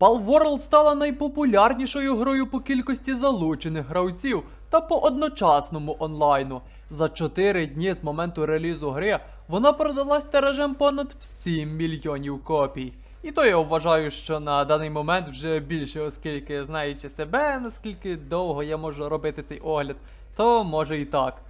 Palworld стала найпопулярнішою грою по кількості залучених гравців та по одночасному онлайну. За 4 дні з моменту релізу гри вона продалась тиражем понад 7 мільйонів копій. І то я вважаю, що на даний момент вже більше, оскільки знаючи себе, наскільки довго я можу робити цей огляд, то може і так.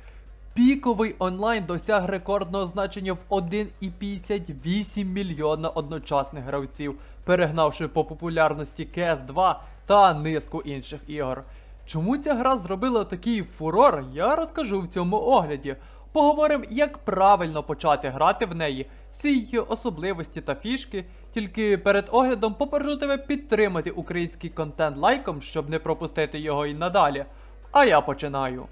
Піковий онлайн досяг рекордного значення в 1,58 мільйона одночасних гравців, перегнавши по популярності CS 2 та низку інших ігор. Чому ця гра зробила такий фурор, я розкажу в цьому огляді. Поговоримо, як правильно почати грати в неї, всі її особливості та фішки. Тільки перед оглядом попрошу тебе підтримати український контент лайком, щоб не пропустити його і надалі. А я починаю.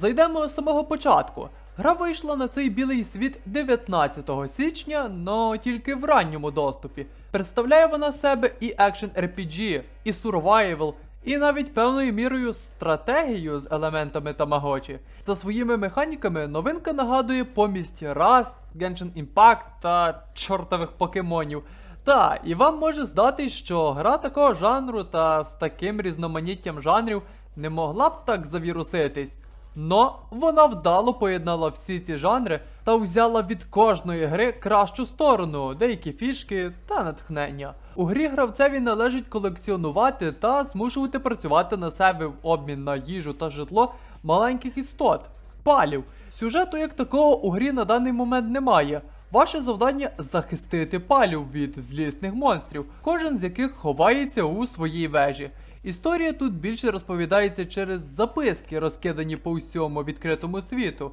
Зайдемо з самого початку. Гра вийшла на цей білий світ 19 січня, но тільки в ранньому доступі. Представляє вона себе і екшен RPG, і survival, і навіть певною мірою стратегію з елементами тамагочі. За своїми механіками новинка нагадує помість Rust, Genshin Impact та чортових покемонів. Та, і вам може здатись, що гра такого жанру та з таким різноманіттям жанрів не могла б так завіруситись. Но вона вдало поєднала всі ці жанри та взяла від кожної гри кращу сторону, деякі фішки та натхнення. У грі гравцеві належить колекціонувати та змушувати працювати на себе в обмін на їжу та житло маленьких істот, палів. Сюжету як такого у грі на даний момент немає. Ваше завдання захистити палів від злісних монстрів, кожен з яких ховається у своїй вежі. Історія тут більше розповідається через записки, розкидані по всьому відкритому світу.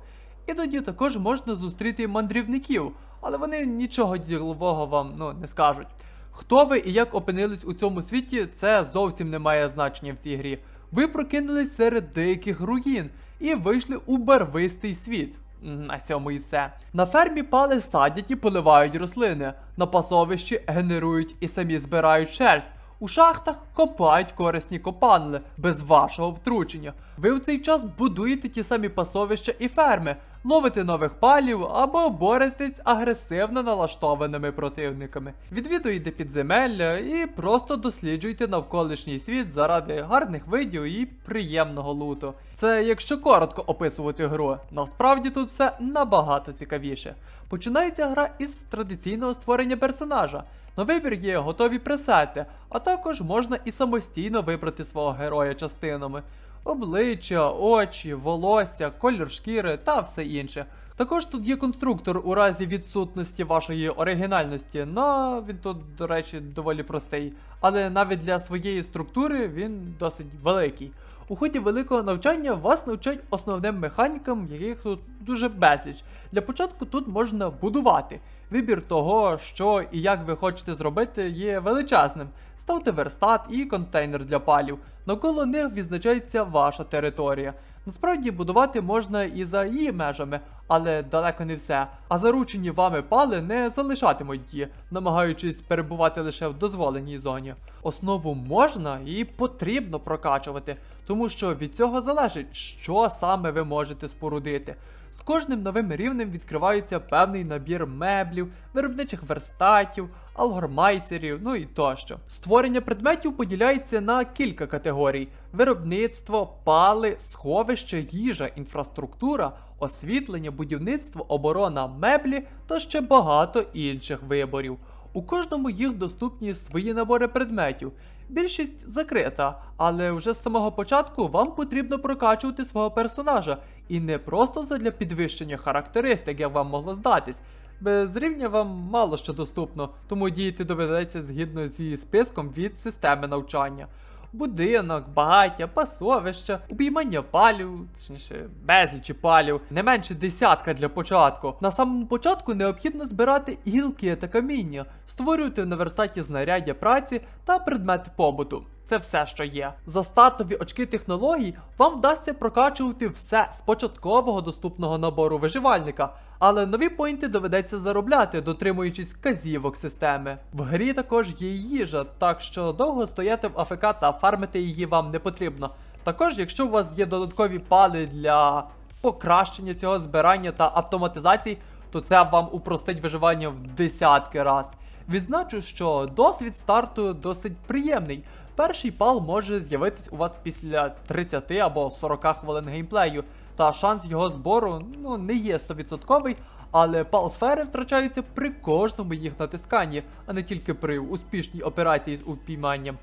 Іноді також можна зустріти мандрівників, але вони нічого ділового вам ну, не скажуть. Хто ви і як опинились у цьому світі, це зовсім не має значення в цій грі. Ви прокинулись серед деяких руїн і вийшли у барвистий світ. На цьому і все. На фермі пали садять і поливають рослини, на пасовищі генерують і самі збирають шерсть. У шахтах копають корисні копанли без вашого втручення. Ви в цей час будуєте ті самі пасовища і ферми, ловите нових палів або боретесь з агресивно налаштованими противниками. Відвідуєте підземелля і просто досліджуєте навколишній світ заради гарних видів і приємного луту. Це якщо коротко описувати гру. Насправді тут все набагато цікавіше. Починається гра із традиційного створення персонажа. На вибір є готові пресети, а також можна і самостійно вибрати свого героя частинами. Обличчя, очі, волосся, колір шкіри та все інше. Також тут є конструктор у разі відсутності вашої оригінальності, но він тут, до речі, доволі простий. Але навіть для своєї структури він досить великий. У ході великого навчання вас навчать основним механікам, яких тут дуже безліч. Для початку тут можна будувати. Вибір того, що і як ви хочете зробити, є величезним. Ставте верстат і контейнер для палів. Навколо них відзначається ваша територія. Насправді будувати можна і за її межами, але далеко не все. А заручені вами пали не залишатимуть її, намагаючись перебувати лише в дозволеній зоні. Основу можна і потрібно прокачувати, тому що від цього залежить, що саме ви можете спорудити. З кожним новим рівнем відкривається певний набір меблів, виробничих верстатів, алгормайсерів, ну і тощо. Створення предметів поділяється на кілька категорій: виробництво, пали, сховище, їжа, інфраструктура, освітлення, будівництво, оборона, меблі та ще багато інших виборів. У кожному їх доступні свої набори предметів. Більшість закрита, але вже з самого початку вам потрібно прокачувати свого персонажа, і не просто задля підвищення характеристик, як вам могло здатись. Без рівня вам мало що доступно, тому діяти доведеться згідно зі списком від системи навчання. Будинок, багаття, пасовища, обіймання палів, точніше, безлічі палів, не менше десятка для початку. На самому початку необхідно збирати гілки та каміння, створювати на вертаті знаряддя праці та предмети побуту. Це все, що є. За стартові очки технологій вам вдасться прокачувати все з початкового доступного набору виживальника, але нові поінти доведеться заробляти, дотримуючись казівок системи. В грі також є їжа, так що довго стояти в АФК та фармити її вам не потрібно. Також, якщо у вас є додаткові пали для покращення цього збирання та автоматизації, то це вам упростить виживання в десятки раз. Відзначу, що досвід старту досить приємний. Перший пал може з'явитись у вас після 30 або 40 хвилин геймплею, та шанс його збору ну, не є 100%, але пал сфери втрачаються при кожному їх натисканні, а не тільки при успішній операції з упійманням.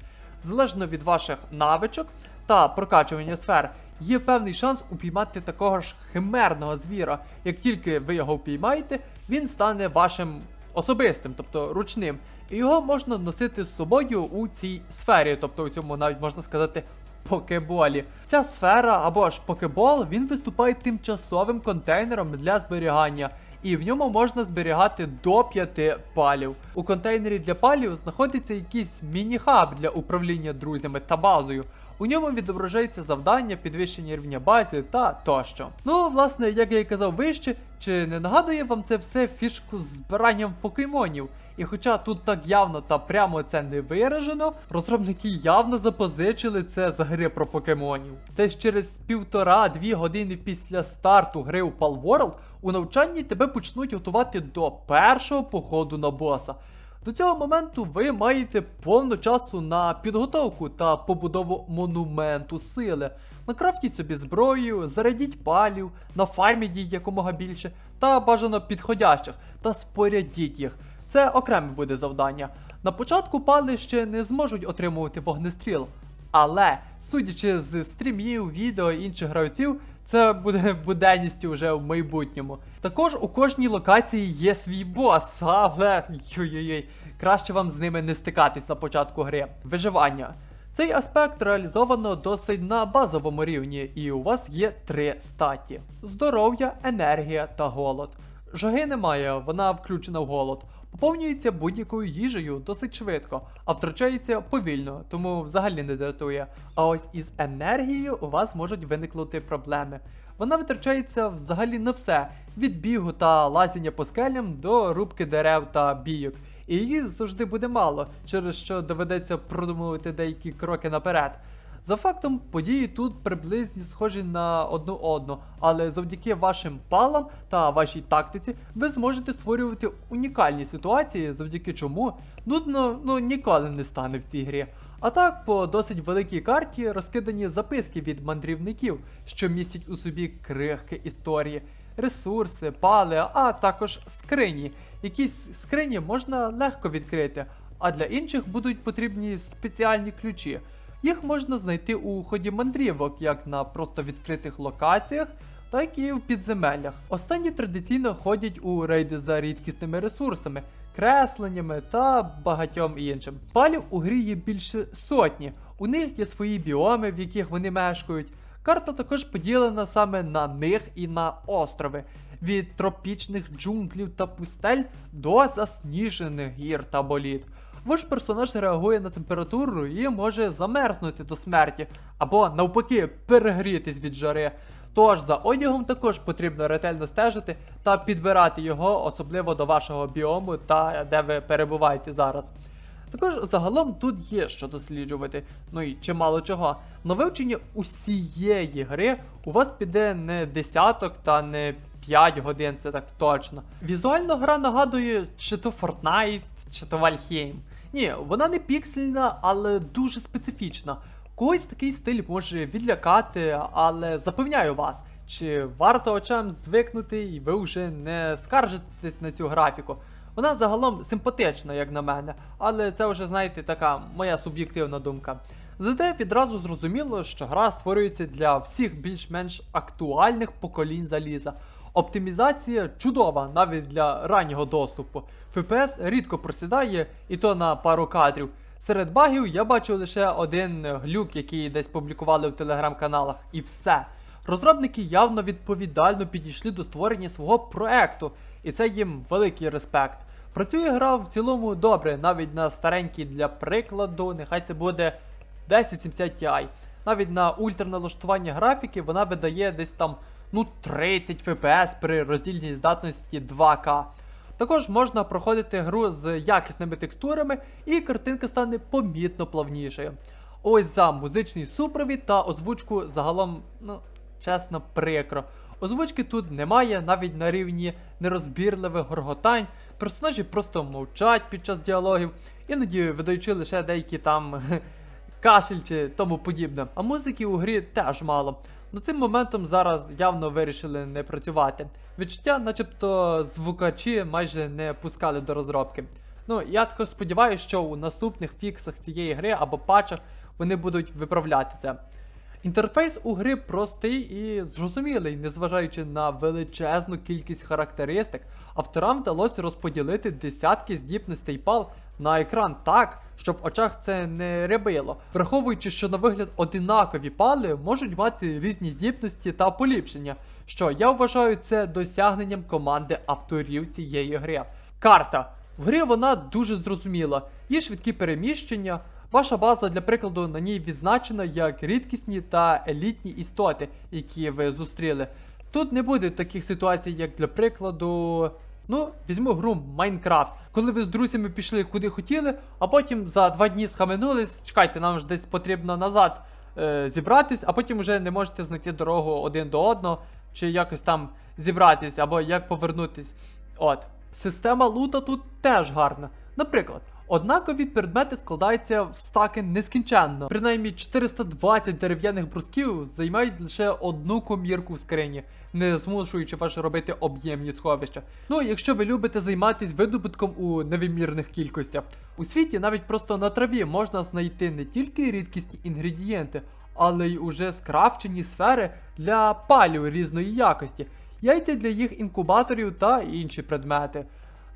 Залежно від ваших навичок та прокачування сфер, є певний шанс упіймати такого ж химерного звіра. Як тільки ви його впіймаєте, він стане вашим особистим, тобто ручним. Його можна носити з собою у цій сфері, тобто у цьому навіть можна сказати покеболі. Ця сфера або ж покебол він виступає тимчасовим контейнером для зберігання. І в ньому можна зберігати до 5 палів. У контейнері для палів знаходиться якийсь міні-хаб для управління друзями та базою. У ньому відображається завдання, підвищення рівня бази та тощо. Ну, власне, як я і казав вище, чи не нагадує вам це все фішку з збиранням покемонів? І хоча тут так явно та прямо це не виражено, розробники явно запозичили це з гри про покемонів. Десь через півтора-дві години після старту гри у Palworld у навчанні тебе почнуть готувати до першого походу на боса. До цього моменту ви маєте повно часу на підготовку та побудову монументу сили. Накрафтіть собі зброю, зарядіть палів, нафарміть якомога більше, та бажано підходящих, та спорядіть їх. Це окреме буде завдання. На початку пали ще не зможуть отримувати вогнестріл. Але, судячи з стрімів, відео і інших гравців, це буде буденністю вже в майбутньому. Також у кожній локації є свій бос, але йой-йой, краще вам з ними не стикатись на початку гри. Виживання. Цей аспект реалізовано досить на базовому рівні, і у вас є три статі: здоров'я, енергія та голод. Жаги немає, вона включена в голод. Поповнюється будь-якою їжею досить швидко, а втрачається повільно, тому взагалі не дратує. А ось із енергією у вас можуть виникнути проблеми. Вона витрачається взагалі на все: від бігу та лазіння по скелям до рубки дерев та бійок. І її завжди буде мало, через що доведеться продумувати деякі кроки наперед. За фактом, події тут приблизні схожі на одну одну, але завдяки вашим палам та вашій тактиці ви зможете створювати унікальні ситуації, завдяки чому нудно ну ніколи не стане в цій грі. А так, по досить великій карті розкидані записки від мандрівників, що містять у собі крихки історії, ресурси, пали, а також скрині. Якісь скрині можна легко відкрити, а для інших будуть потрібні спеціальні ключі. Їх можна знайти у ході мандрівок, як на просто відкритих локаціях, так і в підземеллях. Останні традиційно ходять у рейди за рідкісними ресурсами, кресленнями та багатьом іншим. Палів у грі є більше сотні. У них є свої біоми, в яких вони мешкають. Карта також поділена саме на них і на острови. Від тропічних джунглів та пустель до засніжених гір та боліт. Ваш персонаж реагує на температуру і може замерзнути до смерті, або навпаки перегрітись від жари. Тож за одягом також потрібно ретельно стежити та підбирати його, особливо до вашого біому та де ви перебуваєте зараз. Також загалом тут є що досліджувати, ну і чимало чого. На вивчення усієї гри у вас піде не десяток та не 5 годин, це так точно. Візуально гра нагадує чи то Fortnite, чи то Valheim. Ні, вона не піксельна, але дуже специфічна. Когось такий стиль може відлякати, але запевняю вас, чи варто очам звикнути, і ви вже не скаржитесь на цю графіку. Вона загалом симпатична, як на мене, але це вже, знаєте, така моя суб'єктивна думка. Зате відразу зрозуміло, що гра створюється для всіх більш-менш актуальних поколінь заліза. Оптимізація чудова навіть для раннього доступу. FPS рідко просідає, і то на пару кадрів. Серед багів я бачу лише один глюк, який десь публікували в телеграм-каналах, і все. Розробники явно відповідально підійшли до створення свого проекту, і це їм великий респект. Працює гра в цілому добре, навіть на старенькій для прикладу, нехай це буде 1070 Ti. Навіть на ультраналаштування графіки вона видає десь там ну 30 FPS при роздільній здатності 2К. Також можна проходити гру з якісними текстурами, і картинка стане помітно плавнішою. Ось за музичний супровід та озвучку загалом, ну, чесно, прикро. Озвучки тут немає, навіть на рівні нерозбірливих горготань. Персонажі просто мовчать під час діалогів, іноді видаючи лише деякі там кашель чи тому подібне. А музики у грі теж мало. Над цим моментом зараз явно вирішили не працювати. Відчуття, начебто, звукачі майже не пускали до розробки. Ну, я також сподіваюся, що у наступних фіксах цієї гри або патчах вони будуть виправляти це. Інтерфейс у гри простий і зрозумілий, незважаючи на величезну кількість характеристик, авторам вдалося розподілити десятки здібностей пал на екран так, щоб в очах це не рябило, враховуючи, що на вигляд одинакові пали можуть мати різні здібності та поліпшення, що я вважаю це досягненням команди авторів цієї гри. Карта. В грі вона дуже зрозуміла. Є швидкі переміщення. Ваша база, для прикладу, на ній відзначена як рідкісні та елітні істоти, які ви зустріли. Тут не буде таких ситуацій, як для прикладу. Ну, візьму гру Майнкрафт, коли ви з друзями пішли куди хотіли, а потім за два дні схаменулись, чекайте, нам ж десь потрібно назад е, зібратись, а потім вже не можете знайти дорогу один до одного, чи якось там зібратись, або як повернутись. От. Система лута тут теж гарна. Наприклад, однакові предмети складаються в стаки нескінченно. Принаймні 420 дерев'яних брусків займають лише одну комірку в скрині, не змушуючи вас робити об'ємні сховища. Ну, якщо ви любите займатися видобутком у невимірних кількостях. У світі навіть просто на траві можна знайти не тільки рідкісні інгредієнти, але й уже скрафчені сфери для палів різної якості, яйця для їх інкубаторів та інші предмети.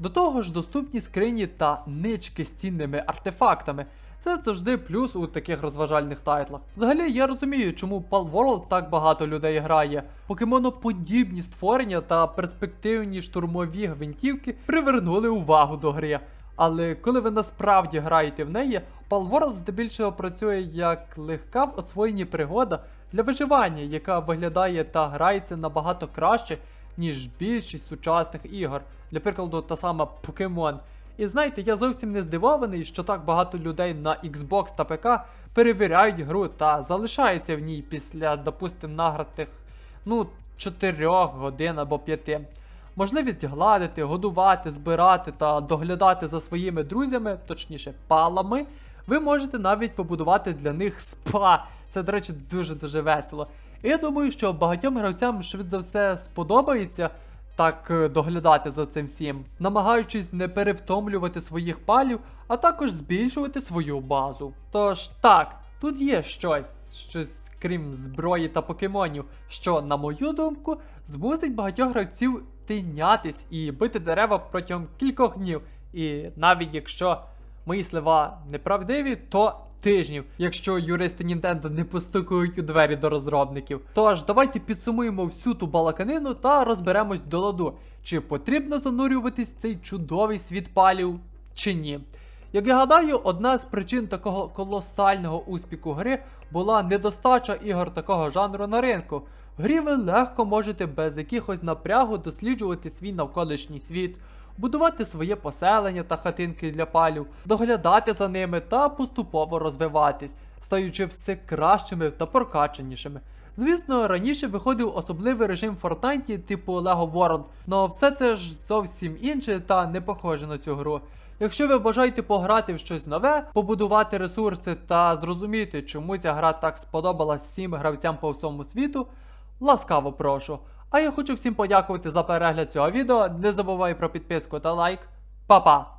До того ж, доступні скрині та нички з цінними артефактами. Це завжди плюс у таких розважальних тайтлах. Взагалі, я розумію, чому Pal World так багато людей грає. Покемоноподібні створення та перспективні штурмові гвинтівки привернули увагу до гри. Але коли ви насправді граєте в неї, Pal World здебільшого працює як легка в освоєнні пригода для виживання, яка виглядає та грається набагато краще, ніж більшість сучасних ігор. Для прикладу, та сама Покемон. І знаєте, я зовсім не здивований, що так багато людей на Xbox та ПК перевіряють гру та залишаються в ній після, допустим, награтих ну, 4 годин або 5. Можливість гладити, годувати, збирати та доглядати за своїми друзями, точніше, палами, ви можете навіть побудувати для них спа. Це, до речі, дуже-дуже весело. І я думаю, що багатьом гравцям швидше за все сподобається так е, доглядати за цим всім, намагаючись не перевтомлювати своїх палів, а також збільшувати свою базу. Тож так, тут є щось, щось крім зброї та покемонів, що, на мою думку, змусить багатьох гравців тинятись і бити дерева протягом кількох днів. І навіть якщо мої слова неправдиві, то тижнів, якщо юристи Нінтендо не постукують у двері до розробників. Тож, давайте підсумуємо всю ту балаканину та розберемось до ладу, чи потрібно занурюватись в цей чудовий світ палів, чи ні. Як я гадаю, одна з причин такого колосального успіху гри була недостача ігор такого жанру на ринку. В грі ви легко можете без якихось напрягу досліджувати свій навколишній світ, будувати своє поселення та хатинки для палів, доглядати за ними та поступово розвиватись, стаючи все кращими та прокачанішими. Звісно, раніше виходив особливий режим Fortnite типу Lego World, але все це ж зовсім інше та не похоже на цю гру. Якщо ви бажаєте пограти в щось нове, побудувати ресурси та зрозуміти, чому ця гра так сподобалась всім гравцям по всьому світу, ласкаво прошу. А я хочу всім подякувати за перегляд цього відео. Не забувай про підписку та лайк. Па-па!